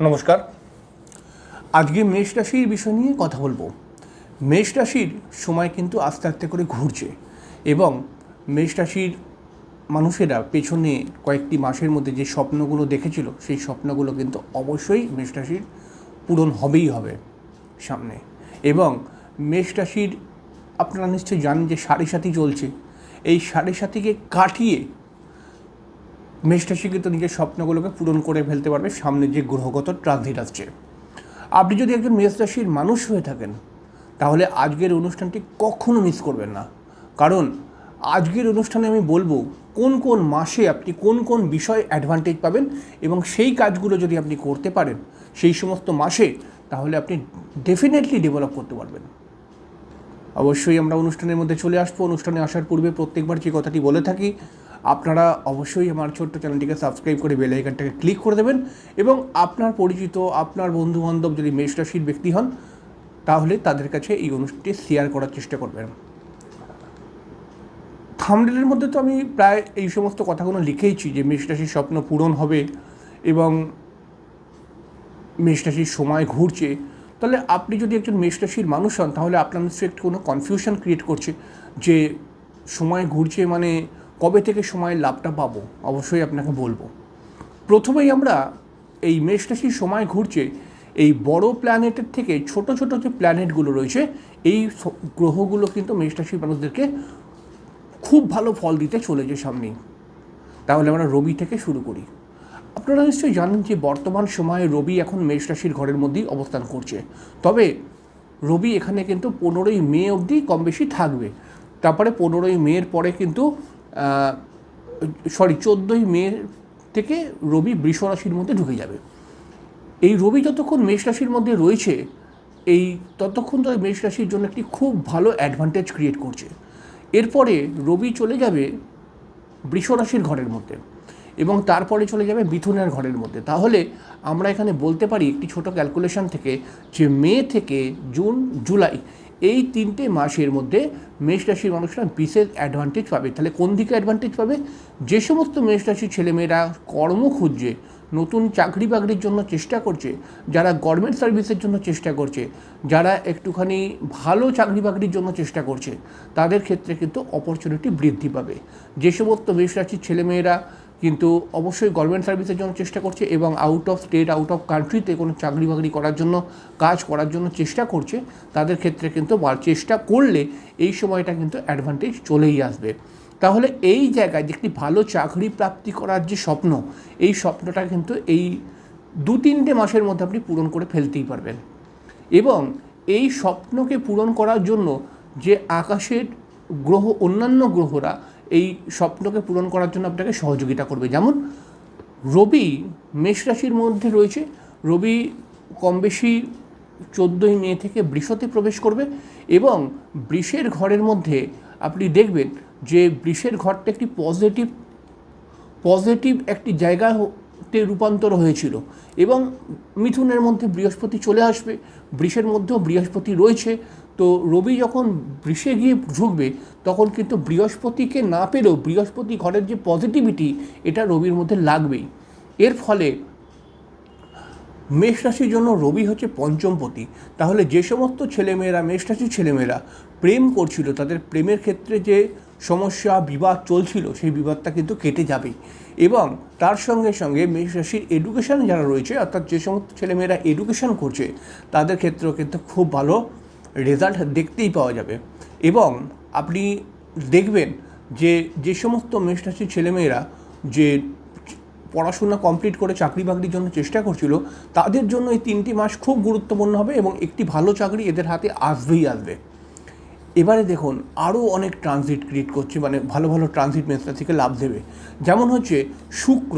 নমস্কার। আজকে মেষ রাশির বিষয় নিয়ে কথা বলব। মেষ রাশির সময় কিন্তু আস্তে আস্তে করে ঘুরছে এবং মেষ রাশির মানুষেরা পেছনে কয়েকটি মাসের মধ্যে যে স্বপ্নগুলো দেখেছিল, সেই স্বপ্নগুলো কিন্তু অবশ্যই মেষ রাশির পূরণ হবেই হবে সামনে। এবং মেষ রাশির আপনারা নিশ্চয়ই জানেন যে সাড়ে সাথী চলছে। এই সাড়ে সাথীকে কাটিয়ে মেষরাশি কিন্তু নিজের স্বপ্নগুলোকে পূরণ করে ফেলতে পারবে সামনে যে গ্রহগত ট্রানজিট আসছে। আপনি যদি একজন মেষ রাশির মানুষ হয়ে থাকেন, তাহলে আজকের অনুষ্ঠানটি কখনো মিস করবেন না। কারণ আজকের অনুষ্ঠানে আমি বলব, কোন কোন মাসে আপনি কোন কোন বিষয়ে অ্যাডভান্টেজ পাবেন এবং সেই কাজগুলো যদি আপনি করতে পারেন সেই সমস্ত মাসে, তাহলে আপনি ডেফিনেটলি ডেভেলপ করতে পারবেন। অবশ্যই আমরা অনুষ্ঠানের মধ্যে চলে আসব। অনুষ্ঠানে আসার পূর্বে প্রত্যেকবার যে কথাটি বলে থাকি আপনারা অবশ্যই আমার ছোট্ট চ্যানেলটিকে সাবস্ক্রাইব করে বেল আইকনটাকে ক্লিক করে দেবেন এবং আপনার পরিচিত, আপনার বন্ধুবান্ধব যদি মেষ রাশির ব্যক্তি হন, তাহলে তাদের কাছে এই অনুষ্ঠানটি শেয়ার করার চেষ্টা করবেন। থামডেলের মধ্যে তো আমি প্রায় এই সমস্ত কথাগুলো লিখেইছি যে মেষ রাশির স্বপ্ন পূরণ হবে এবং মেষ রাশির সময় ঘুরছে। তাহলে আপনি যদি একজন মেষ রাশির মানুষ হন, তাহলে আপনার নিশ্চয়ই কোনো কনফিউশন ক্রিয়েট করছে যে সময় ঘুরছে মানে কবে থেকে সময়ের লাভটা পাবো? অবশ্যই আপনাকে বলব। প্রথমেই আমরা এই মেষ রাশির সময় ঘুরছে, এই বড় প্ল্যানেটের থেকে ছোট ছোট যে প্ল্যানেটগুলো রয়েছে, এই গ্রহগুলো কিন্তু মেষ রাশির মানুষদেরকে খুব ভালো ফল দিতে চলেছে সামনেই। তাহলে আমরা রবি থেকে শুরু করি। আপনারা নিশ্চয়ই জানেন যে বর্তমান সময়ে রবি এখন মেষ রাশির ঘরের মধ্যেই অবস্থান করছে। তবে রবি এখানে কিন্তু পনেরোই মে অবধি কম বেশি থাকবে। তারপরে পনেরোই মের পরে কিন্তু সরি চোদ্দোই মে থেকে রবি বৃষ রাশির মধ্যে ঢুকে যাবে। এই রবি যতক্ষণ মেষ রাশির মধ্যে রয়েছে, এই ততক্ষণ তো মেষ রাশির জন্য একটি খুব ভালো অ্যাডভান্টেজ ক্রিয়েট করছে। এরপরে রবি চলে যাবে বৃষ রাশির ঘরের মধ্যে এবং তারপরে চলে যাবে মিথুনের ঘরের মধ্যে। তাহলে আমরা এখানে বলতে পারি একটি ছোট ক্যালকুলেশন থেকে যে মে থেকে জুন, জুলাই এই তিনটে মাসের মধ্যে মেষ রাশির মানুষরা বিশেষ অ্যাডভান্টেজ পাবে। তাহলে কোন দিকে অ্যাডভান্টেজ পাবে? যে সমস্ত মেষ রাশির ছেলেমেয়েরা কর্ম খুঁজছে, নতুন চাকরি বাকরির জন্য চেষ্টা করছে, যারা গভর্নমেন্ট সার্ভিসের জন্য চেষ্টা করছে, যারা একটুখানি ভালো চাকরি বাকরির জন্য চেষ্টা করছে, তাদের ক্ষেত্রে কিন্তু অপরচুনিটি বৃদ্ধি পাবে। যে সমস্ত মেষ রাশির ছেলেমেয়েরা কিন্তু অবশ্যই গভর্নমেন্ট সার্ভিসের জন্য চেষ্টা করছে এবং out of state out of কান্ট্রিতে কোনো চাকরি বাকরি করার জন্য, কাজ করার জন্য চেষ্টা করছে। তাদের ক্ষেত্রে কিন্তু চেষ্টা করলে এই সময়টা কিন্তু অ্যাডভান্টেজ চলেই আসবে। তাহলে এই জায়গায় যে একটি ভালো চাকরি প্রাপ্তি করার যে স্বপ্ন, এই স্বপ্নটা কিন্তু এই দু তিনটে মাসের মধ্যে আপনি পূরণ করে ফেলতেই পারবেন। এবং এই স্বপ্নকে পূরণ করার জন্য যে আকাশের গ্রহ, অন্যান্য গ্রহরা এই স্বপ্নকে পূরণ করার জন্য আপনাকে সহযোগিতা করবে। যেমন রবি মেষ রাশির মধ্যে রয়েছে। রবি কম বেশি চোদ্দোই মে থেকে বৃষতে প্রবেশ করবে এবং বৃষের ঘরের মধ্যে আপনি দেখবেন যে বৃষের ঘরটা একটি পজিটিভ পজিটিভ একটি জায়গাতে রূপান্তর হয়েছিল এবং মিথুনের মধ্যে বৃহস্পতি চলে আসবে, বৃষের মধ্যেও বৃহস্পতি রয়েছে। তো রবি যখন বৃষে গিয়ে ঢুকবে, তখন কিন্তু বৃহস্পতিকে না পেলেও বৃহস্পতি ঘরের যে পজিটিভিটি এটা রবির মধ্যে লাগবেই। এর ফলে মেষ রাশির জন্য রবি হচ্ছে পঞ্চমপতি। তাহলে যে সমস্ত ছেলেমেয়েরা, মেষ রাশির ছেলেমেয়েরা প্রেম করছিল, তাদের প্রেমের ক্ষেত্রে যে সমস্যা, বিবাদ চলছিল, সেই বিবাদটা কিন্তু কেটে যাবেই। এবং তার সঙ্গে সঙ্গে মেষ রাশির এডুকেশান যারা রয়েছে, অর্থাৎ যে সমস্ত ছেলেমেয়েরা এডুকেশান করছে, তাদের ক্ষেত্রেও কিন্তু খুব ভালো রেজাল্ট দেখতেই পাওয়া যাবে। এবং আপনি দেখবেন যে যে সমস্ত মেষ রাশির ছেলেমেয়েরা যে পড়াশোনা কমপ্লিট করে চাকরি বাকরির জন্য চেষ্টা করছিল, তাদের জন্য এই তিনটি মাস খুব গুরুত্বপূর্ণ হবে এবং একটি ভালো চাকরি এদের হাতে আসবেই আসবে। এবারে দেখুন, আরও অনেক ট্রানজিট ক্রিয়েট করছে মানে ভালো ভালো ট্রানজিট মেসটা থেকে লাভ দেবে। যেমন হচ্ছে শুক্র।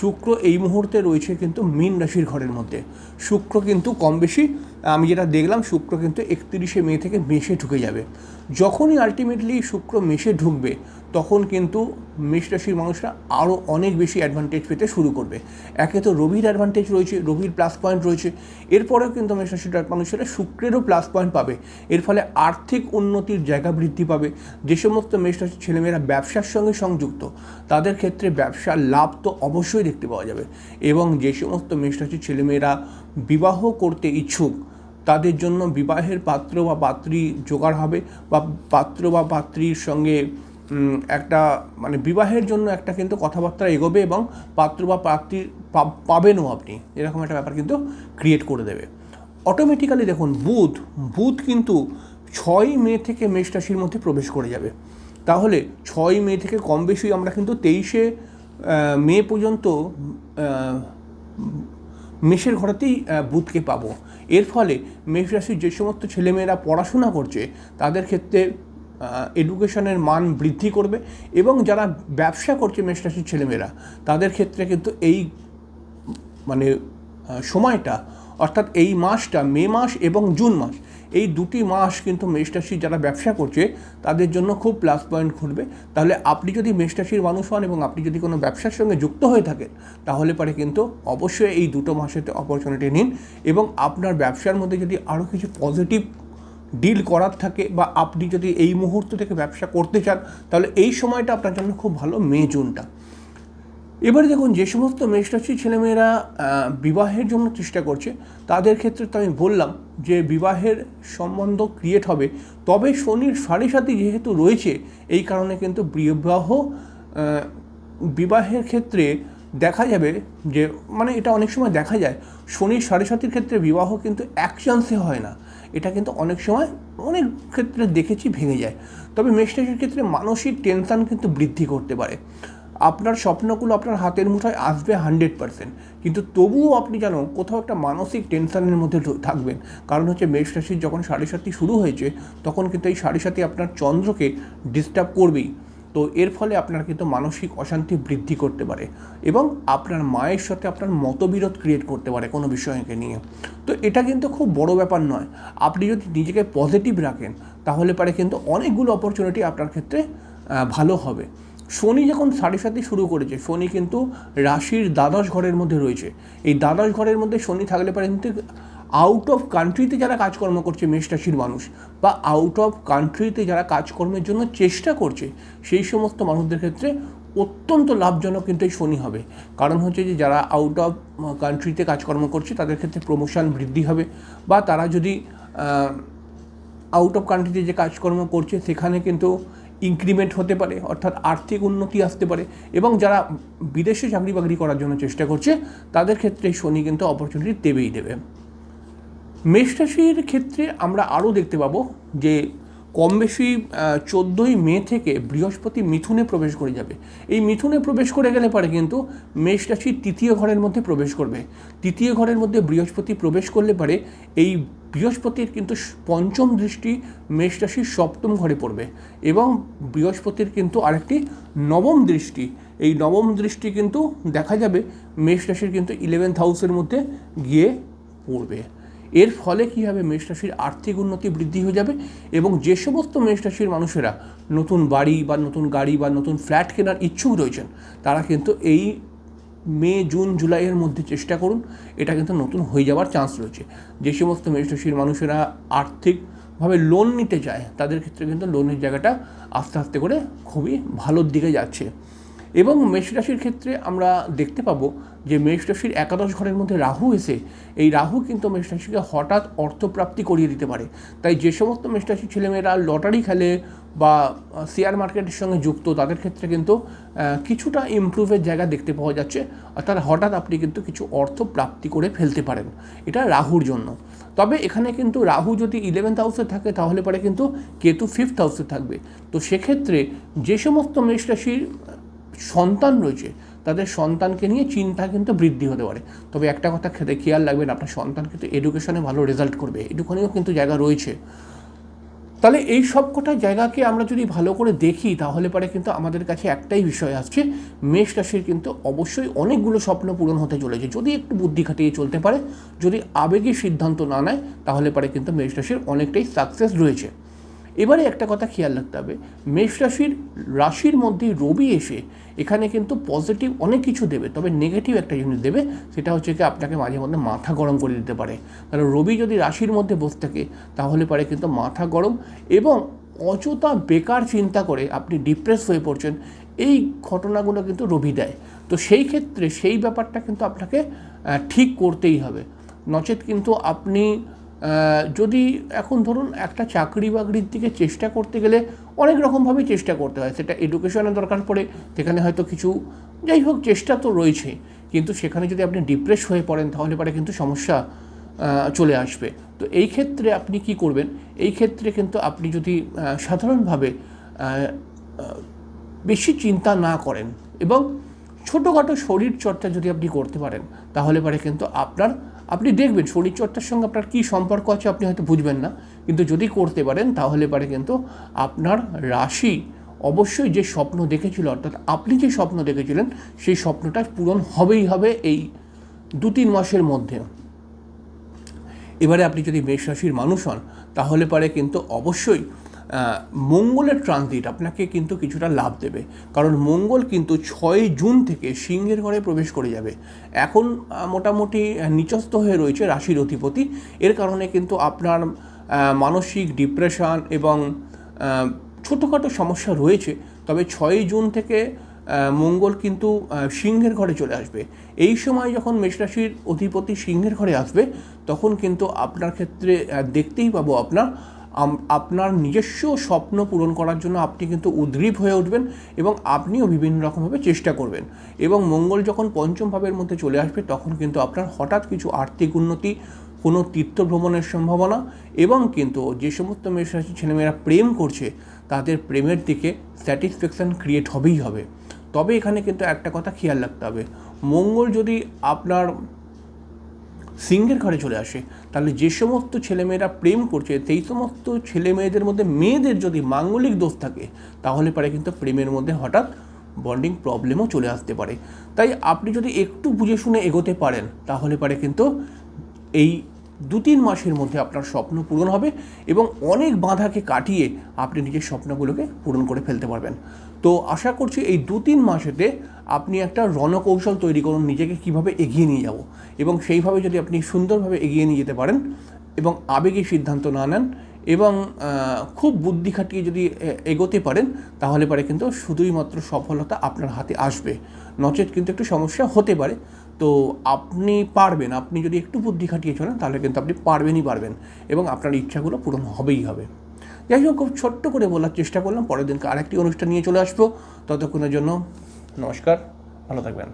শুক্র এই মুহূর্তে রয়েছে কিন্তু মীন রাশির ঘরের মধ্যে। শুক্র কিন্তু কম বেশি আমি যেটা দেখলাম শুক্র কিন্তু একত্রিশে মে থেকে মেষে ঢুকে যাবে। যখনই আলটিমেটলি শুক্র মেষে ঢুকবে, তখন কিন্তু মেষ রাশির মানুষরা আরও অনেক বেশি অ্যাডভান্টেজ পেতে শুরু করবে। একে তো রবির অ্যাডভান্টেজ রয়েছে, রবির প্লাস পয়েন্ট রয়েছে। এরপরেও কিন্তু মেষ রাশির মানুষেরা শুক্রেরও প্লাস পয়েন্ট পাবে। এর ফলে আর্থিক উন্নতির জায়গা বৃদ্ধি পাবে। যে সমস্ত মেষ রাশির ছেলেমেয়েরা ব্যবসার সঙ্গে সংযুক্ত, তাদের ক্ষেত্রে ব্যবসার লাভ তো অবশ্যই দেখতে পাওয়া যাবে। এবং যে সমস্ত মেষ রাশির ছেলেমেয়েরা বিবাহ করতে ইচ্ছুক তাদের জন্য বিবাহের পাত্র বা পাত্রী জোগাড় হবে বা পাত্র বা পাত্রীর সঙ্গে একটা মানে বিবাহের জন্য একটা কিন্তু কথাবার্তা এগোবে এবং পাত্র বা পাত্রী পাবেনও আপনি। এরকম একটা ব্যাপার কিন্তু ক্রিয়েট করে দেবে। অটোমেটিক্যালি দেখুন, বুধ বুধ কিন্তু ছয় মে থেকে মেষ রাশির মধ্যে প্রবেশ করে যাবে। তাহলে ছয় মে থেকে কম বেশি আমরা কিন্তু তেইশে মে পর্যন্ত মেষের ঘরেতেই বুধকে পাবো। এর ফলে মেষ রাশির যে সমস্ত ছেলেমেয়েরা পড়াশোনা করছে, তাদের ক্ষেত্রে এডুকেশনের মান বৃদ্ধি করবে এবং যারা ব্যবসা করছে মেষ রাশির ছেলেমেয়েরা, তাদের ক্ষেত্রে কিন্তু এই মানে সময়টা, অর্থাৎ এই মাসটা মে মাস এবং জুন মাস এই দুটি মাস কিন্তু মেষরাশি যারা ব্যবসা করছে, তাদের জন্য খুব প্লাস পয়েন্ট ঘটবে। তাহলে আপনি যদি মেষরাশির মানুষ হন এবং আপনি যদি কোনো ব্যবসার সঙ্গে যুক্ত হয়ে থাকেন, তাহলে পরে কিন্তু অবশ্যই এই দুটো মাসেতে অপরচুনিটি নিন এবং আপনার ব্যবসার মধ্যে যদি আরও কিছু পজিটিভ ডিল করার থাকে বা আপনি যদি এই মুহূর্ত থেকে ব্যবসা করতে চান, তাহলে এই সময়টা আপনার জন্য খুব ভালো মে, জুনটা। এবারে দেখুন, যে সমস্ত মেষরাশির ছেলেমেয়েরা বিবাহের জন্য চেষ্টা করছে, তাদের ক্ষেত্রে তো আমি বললাম যে বিবাহের সম্বন্ধ ক্রিয়েট হবে। তবে শনির সাড়ে সাথে যেহেতু রয়েছে, এই কারণে কিন্তু বিবাহ বিবাহের ক্ষেত্রে দেখা যাবে যে মানে এটা অনেক সময় দেখা যায়, শনির সাড়ে সাতির ক্ষেত্রে বিবাহ কিন্তু এক চান্সে হয় না। এটা কিন্তু অনেক সময় অনেক ক্ষেত্রে দেখেছি ভেঙে যায়। তবে মেষরাশির ক্ষেত্রে মানসিক টেনশন কিন্তু বৃদ্ধি করতে পারে। আপনার স্বপ্নগুলো আপনার হাতের মুঠোয় আসবে হান্ড্রেড পার্সেন্ট। কিন্তু তবুও আপনি যেন কোথাও একটা মানসিক টেনশনের মধ্যে থাকবেন। কারণ হচ্ছে মেষ রাশির যখন সাড়ে সাতটি শুরু হয়েছে, তখন কিন্তু এই সাড়ে সাতই আপনার চন্দ্রকে ডিস্টার্ব করবেই। তো এর ফলে আপনার কিন্তু মানসিক অশান্তি বৃদ্ধি করতে পারে এবং আপনার মায়ের সাথে আপনার মতবিরোধ ক্রিয়েট করতে পারে কোনো বিষয়কে নিয়ে। তো এটা কিন্তু খুব বড় ব্যাপার নয়। আপনি যদি নিজেকে পজিটিভ রাখেন, তাহলে পারে কিন্তু অনেকগুলো অপরচুনিটি আপনার ক্ষেত্রে ভালো হবে। শনি যখন সাড়ে সাথে শুরু করেছে, শনি কিন্তু রাশির দ্বাদশ ঘরের মধ্যে রয়েছে। এই দ্বাদশ ঘরের মধ্যে শনি থাকলে পারে কিন্তু আউট অফ কান্ট্রিতে যারা কাজকর্ম করছে, মেষ রাশির মানুষ, বা আউট অফ কান্ট্রিতে যারা কাজকর্মের জন্য চেষ্টা করছে, সেই সমস্ত মানুষদের ক্ষেত্রে অত্যন্ত লাভজনক কিন্তু এই শনি হবে। কারণ হচ্ছে যে, যারা আউট অফ কান্ট্রিতে কাজকর্ম করছে, তাদের ক্ষেত্রে প্রমোশন বৃদ্ধি হবে, বা তারা যদি আউট অফ কান্ট্রিতে যে কাজকর্ম করছে, সেখানে কিন্তু ইনক্রিমেন্ট হতে পারে, অর্থাৎ আর্থিক উন্নতি আসতে পারে এবং যারা বিদেশে চাকরি বাকরি করার জন্য চেষ্টা করছে, তাদের ক্ষেত্রে শনি কিন্তু অপরচুনিটি দেবেই দেবে। মেষ রাশির ক্ষেত্রে আমরা আরও দেখতে পাবো যে কম বেশি চোদ্দোই মে থেকে বৃহস্পতি মিথুনে প্রবেশ করে যাবে। এই মিথুনে প্রবেশ করে গেলে পরে কিন্তু মেষ রাশির তৃতীয় ঘরের মধ্যে প্রবেশ করবে। তৃতীয় ঘরের মধ্যে বৃহস্পতি প্রবেশ করলে পারে এই বৃহস্পতির কিন্তু পঞ্চম দৃষ্টি মেষ রাশির সপ্তম ঘরে পড়বে এবং বৃহস্পতির কিন্তু আরেকটি নবম দৃষ্টি। এই নবম দৃষ্টি কিন্তু দেখা যাবে মেষ রাশির কিন্তু ইলেভেন্থ হাউসের মধ্যে গিয়ে পড়বে। এর ফলে কী হবে? মেষ রাশির আর্থিক উন্নতি বৃদ্ধি হয়ে যাবে এবং যে সমস্ত মেষ রাশির মানুষেরা নতুন বাড়ি বা নতুন গাড়ি বা নতুন ফ্ল্যাট কেনার ইচ্ছুক রয়েছেন, তারা কিন্তু এই মে, জুন, জুলাইয়ের মধ্যে চেষ্টা করুন। এটা কিন্তু নতুন হয়ে যাওয়ার চান্স রয়েছে। যে সমস্ত মেষ রাশির মানুষেরা আর্থিকভাবে লোন নিতে চায়, তাদের ক্ষেত্রে কিন্তু লোনের জায়গাটা আস্তে আস্তে করে খুবই ভালোর দিকে যাচ্ছে। এবং মেষ রাশির ক্ষেত্রে আমরা দেখতে পাবো যে মেষ রাশির একাদশ ঘরের মধ্যে রাহু এসে, এই রাহু কিন্তু মেষ রাশিকে হঠাৎ অর্থপ্রাপ্তি করিয়ে দিতে পারে। তাই যে সমস্ত মেষ রাশির ছেলেমেয়েরা লটারি খেলে বা শেয়ার মার্কেটের সঙ্গে যুক্ত, তাদের ক্ষেত্রে কিন্তু কিছুটা ইমপ্রুভের জায়গা দেখতে পাওয়া যাচ্ছে। অর্থাৎ হঠাৎ আপনি কিন্তু কিছু অর্থ প্রাপ্তি করে ফেলতে পারেন। এটা রাহুর জন্য। তবে এখানে কিন্তু রাহু যদি ইলেভেন্থ হাউসে থাকে, তাহলে পরে কিন্তু কেতু ফিফথ হাউসে থাকবে। তো সেক্ষেত্রে যে সমস্ত মেষ রাশির সন্তান রয়েছে, তাদের সন্তানকে নিয়ে চিন্তা কিন্তু বৃদ্ধি হতে পারে। তবে একটা কথা খেতে খেয়াল রাখবেন, আপনার সন্তান কিন্তু এডুকেশনে ভালো রেজাল্ট করবে এটুখানিও কিন্তু জায়গা রয়েছে। তাহলে এই সব কটা জায়গাকে আমরা যদি ভালো করে দেখি, তাহলে পরে কিন্তু আমাদের কাছে একটাই বিষয় আসছে, মেষ রাশির কিন্তু অবশ্যই অনেকগুলো স্বপ্ন পূরণ হতে চলেছে। যদি একটু বুদ্ধি খাটিয়ে চলতে পারে, যদি আবেগী সিদ্ধান্ত না নেয়, তাহলে পরে কিন্তু মেষ রাশির অনেকটাই সাকসেস রয়েছে। এবারে একটা কথা খেয়াল রাখতে হবে। মেষ রাশির রাশির মধ্যে রবি এসে এখানে কিন্তু পজিটিভ অনেক কিছু দেবে, তবে নেগেটিভ একটা জিনিস দেবে, সেটা হচ্ছে কি আপনাকে মাঝে মধ্যে মাথা গরম করে দিতে পারে। তাহলে রবি যদি রাশির মধ্যে বসে থাকে, তাহলে পারে কিন্তু মাথা গরম এবং অযথা বেকার চিন্তা করে আপনি ডিপ্রেস হয়ে পড়ছেন, এই ঘটনাগুলো কিন্তু রবি দেয়। তো সেই ক্ষেত্রে সেই ব্যাপারটা কিন্তু আপনাকে ঠিক করতেই হবে। নচেত কিন্তু আপনি যদি এখন ধরুন একটা চাকরি বাকরির দিকে চেষ্টা করতে গেলে অনেক রকমভাবেই চেষ্টা করতে হয়। সেটা এডুকেশনের দরকার পড়ে, সেখানে হয়তো কিছু যাই হোক চেষ্টা তো রয়েছে, কিন্তু সেখানে যদি আপনি ডিপ্রেস হয়ে পড়েন তাহলে পরে কিন্তু সমস্যা চলে আসবে। তো এই ক্ষেত্রে আপনি কি করবেন? এই ক্ষেত্রে কিন্তু আপনি যদি সাধারণভাবে বেশি চিন্তা না করেন এবং ছোটোখাটো শরীরচর্চা যদি আপনি করতে পারেন, তাহলে পরে কিন্তু আপনার আপনি দেখবেন শরীর চর্চার সঙ্গে আপনার কী সম্পর্ক আছে আপনি হয়তো বুঝবেন না, কিন্তু যদি করতে পারেন তাহলে পারে কিন্তু আপনার রাশি অবশ্যই যে স্বপ্ন দেখেছিল, অর্থাৎ আপনি যে স্বপ্ন দেখেছিলেন, সেই স্বপ্নটা পূরণ হবেই হবে এই দু তিন মাসের মধ্যে। এবারে আপনি যদি মেষ রাশির মানুষ হন, তাহলে পারে কিন্তু অবশ্যই মঙ্গলের ট্রানজিট আপনাকে কিন্তু কিছুটা লাভ দেবে। কারণ মঙ্গল কিন্তু ছয় জুন থেকে সিংহের ঘরে প্রবেশ করে যাবে। এখন মোটামুটি আহ, নিচস্থ হয়ে রয়েছে রাশির অধিপতি। এর কারণে কিন্তু আপনার মানসিক ডিপ্রেশন এবং ছোটোখাটো সমস্যা রয়েছে। তবে ছয়ই জুন থেকে মঙ্গল কিন্তু সিংহের ঘরে চলে আসবে। এই সময় যখন মেষরাশির অধিপতি সিংহের ঘরে আসবে তখন কিন্তু আপনার ক্ষেত্রে দেখতেই পাবো আপনার আপনার নিজস্ব স্বপ্ন পূরণ করার জন্য আপনি কিন্তু উদ্গ্রীব হয়ে উঠবেন এবং আপনিও বিভিন্ন রকমভাবে চেষ্টা করবেন। এবং মঙ্গল যখন পঞ্চম ভাবের মধ্যে চলে আসবে, তখন কিন্তু আপনার হঠাৎ কিছু আর্থিক উন্নতি, কোনো তীর্থ ভ্রমণের সম্ভাবনা এবং কিন্তু যে সমস্ত মেষরাশির ছেলেমেয়েরা প্রেম করছে, তাদের প্রেমের দিকে স্যাটিসফ্যাকশান ক্রিয়েট হবেই হবে। তবে এখানে কিন্তু একটা কথা খেয়াল রাখতে হবে। মঙ্গল যদি আপনার সিংহের ঘরে চলে আসে তাহলে যে সমস্ত ছেলেমেয়েরা প্রেম করছে, সেই সমস্ত ছেলে মেয়েদের মধ্যে মেয়েদের যদি মাঙ্গলিক দোষ থাকে, তাহলে পারে কিন্তু প্রেমের মধ্যে হঠাৎ বন্ডিং প্রবলেমও চলে আসতে পারে। তাই আপনি যদি একটু বুঝে শুনে এগোতে পারেন, তাহলে পারে কিন্তু এই দু তিন মাসের মধ্যে আপনার স্বপ্ন পূরণ হবে এবং অনেক বাধাকে কাটিয়ে আপনি নিজের স্বপ্নগুলোকে পূরণ করে ফেলতে পারবেন। তো আশা করছি এই দু তিন মাসেতে আপনি একটা রণকৌশল তৈরি করুন, নিজেকে কীভাবে এগিয়ে নিয়ে যাব এবং সেইভাবে যদি আপনি সুন্দরভাবে এগিয়ে নিয়ে যেতে পারেন এবং আবেগী সিদ্ধান্ত না নেন এবং খুব বুদ্ধি খাটিয়ে যদি এগোতে পারেন, তাহলে পারে কিন্তু শুধুই মাত্র সফলতা আপনার হাতে আসবে। নচেত কিন্তু একটু সমস্যা হতে পারে। তো আপনি পারবেন, আপনি যদি একটু বুদ্ধি খাটিয়ে চলেন, তাহলে কিন্তু আপনি পারবেনই পারবেন এবং আপনার ইচ্ছাগুলো পূরণ হবেই হবে। যাই হোক, খুব ছোট্ট করে বলার চেষ্টা করলাম, পরের দিনকে আরেকটি অনুষ্ঠান নিয়ে চলে আসব। ততক্ষণের জন্য নমস্কার, ভালো থাকবেন।